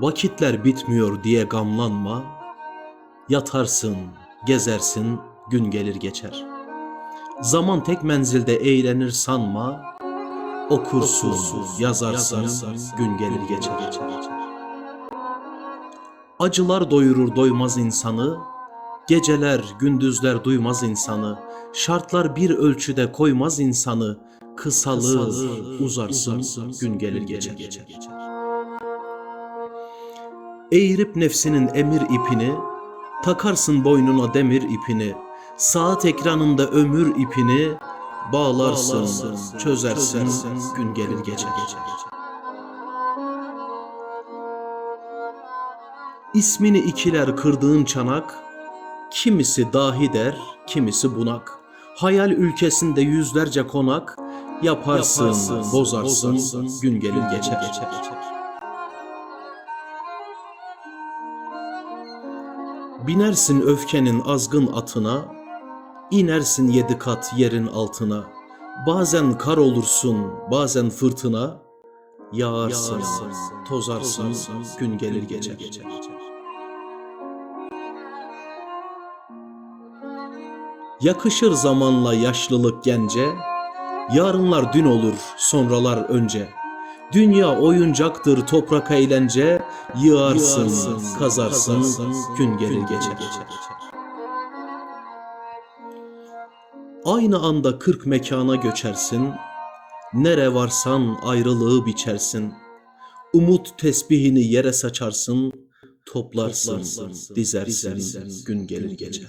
Vakitler bitmiyor diye gamlanma. Yatarsın, gezersin, gün gelir geçer. Zaman tek menzilde eğlenir sanma. Okursun, yazarsın, gün gelir geçer. Acılar doyurur doymaz insanı. Geceler, gündüzler duymaz insanı. Şartlar bir ölçüde koymaz insanı. Kısalır, uzarsın, gün gelir geçer. Eğirip nefsinin emir ipini, takarsın boynuna demir ipini, saat ekranında ömür ipini, bağlarsın, çözersin, gün gelir geçer. İsmini ikiler kırdığın çanak, kimisi dahi der, kimisi bunak. Hayal ülkesinde yüzlerce konak, yaparsın, bozarsın, gün gelir geçer. Binersin öfkenin azgın atına, inersin yedi kat yerin altına. Bazen kar olursun, bazen fırtına, yağarsın, tozarsın, gün gelir geçer. Yakışır zamanla yaşlılık gence, yarınlar dün olur, sonralar önce. Dünya oyuncaktır toprak eğlence, yığarsın, kazarsın, gün gelir geçer. Aynı anda kırk mekana göçersin, nere varsan ayrılığı biçersin. Umut tesbihini yere saçarsın, toplarsın, dizersin, gün gelir geçer.